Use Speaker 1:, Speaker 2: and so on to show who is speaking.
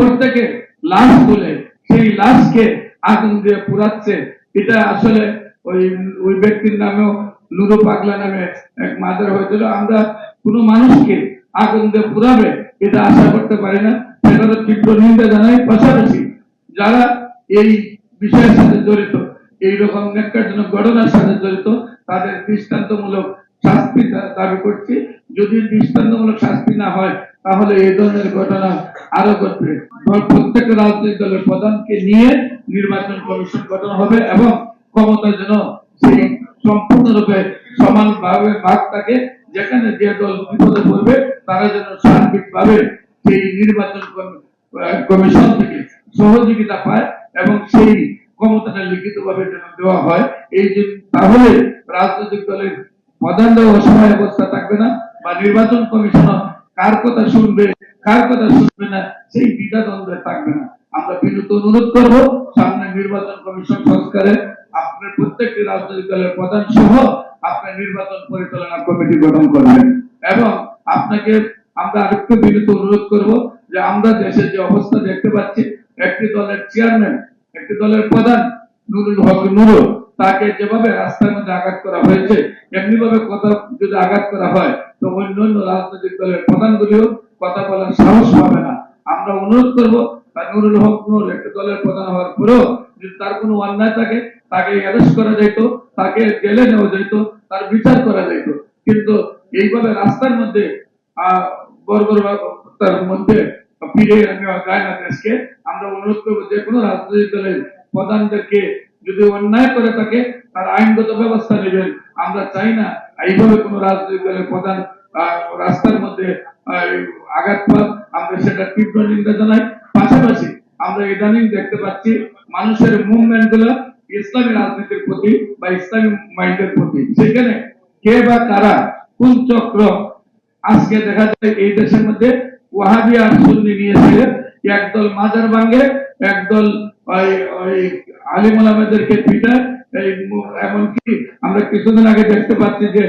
Speaker 1: কবর থেকে লাশ তুলে, সেই লাশকে আগুন দিয়ে পুরাচ্ছে এটা আসলে ওই ওই ব্যক্তির নামেও নুরু পাগলা নামে এক মাদার হয়েছিল। আমরা কোনো মানুষকে আগুন দিয়ে পুরাবে এটা আশা করতে পারি না। সেটার তীব্র নিন্দা জানাই। পাশাপাশি যারা এই বিষয়ের সাথে জড়িত, এইরকম ন্যাক্কারজনক ঘটনার সাথে জড়িত, তাদের দৃষ্টান্তমূলক শাস্তি দাবি করছি। যদি দৃষ্টান্তমূলক শাস্তি না হয়, তাহলে এই ধরনের ঘটনা আরও ঘটবে। ধর প্রত্যেকটা রাজনৈতিক দলের প্রধানকে নিয়ে নির্বাচন কমিশন গঠন হবে এবং ক্ষমতা যেন সেই সম্পূর্ণরূপে সমানভাবে ভাগ থাকে, যেখানে যে দল বিপদে পড়বে, তারা যেন সার্বিকভাবে সেই নির্বাচন কমিশন থেকে সহযোগিতা পায় এবং সেই ক্ষমতাটা লিখিতভাবে যেন দেওয়া হয়, এই যে তাহলে রাজনৈতিক দলের প্রধানদের অসহায় অবস্থা থাকবে না। বা নির্বাচন কমিশন কার কথা শুনবে, কার কথা শুনবে না, সেই দ্বিধা দ্বন্দ্বে থাকবে না। আমরা বিনীত অনুরোধ করব, সামনে নির্বাচন কমিশন সংস্কারে আপনার প্রত্যেকটি রাজনৈতিক দলের প্রধান সহ আপনার নির্বাচন পরিচালনা কমিটি গঠন করবেন। এবং আপনাকে আমরা আরেকটু বিনীত অনুরোধ করব যে আমরা দেশের যে অবস্থা দেখতে পাচ্ছি, একটি দলের চেয়ারম্যান, একটি দলের প্রধান, নুরুল হক নুরুল তাকে যেভাবে রাস্তার মধ্যে আঘাত করা হয়েছে এমনি ভাবে কথা যদি আঘাত করা হয় অন্য রাজনৈতিক দলের প্রধানগুলিও কথা বলার সাহস না। আমরা অনুরোধ তার হক একটি দলের প্রধান হওয়ার পরেও যদি তার কোনো অন্যায় থাকে, তাকে অ্যারেস্ট করা যাইত তাকে জেলে নেওয়া যাইত তার বিচার করা যাইত কিন্তু এইভাবে রাস্তার মধ্যে বর্বরতার মধ্যে ফিরে যায় না দেশকে। আমরা অনুরোধ করব যে কোনো রাজনৈতিক দলের প্রধানদেরকে যদি অন্যায় করে থাকে, তার আইনগত ব্যবস্থা নেবেন। আমরা চাই না এইভাবে কোনো রাজনৈতিক দলের প্রধান রাস্তার মধ্যে আঘাত পাক আমরা সেটা তীব্র নিন্দা জানাই। পাশাপাশি আমরা ইদানিং দেখতে পাচ্ছি মানুষের মুভমেন্টগুলো ইসলামী রাজনীতির প্রতি বা ইসলামী মাইন্ডের প্রতি। সেখানে কে বা কারা কোন চক্র? আজকে দেখা যায় এই দেশের মধ্যে ওয়াহাবি আর সুন্নি নিয়ে একদল মাজার ভাঙ্গে একদল আলিম আলামেদেরকে পিটায়। এমনকি আমরা কিছুদিন আগে দেখতে পাচ্ছি যে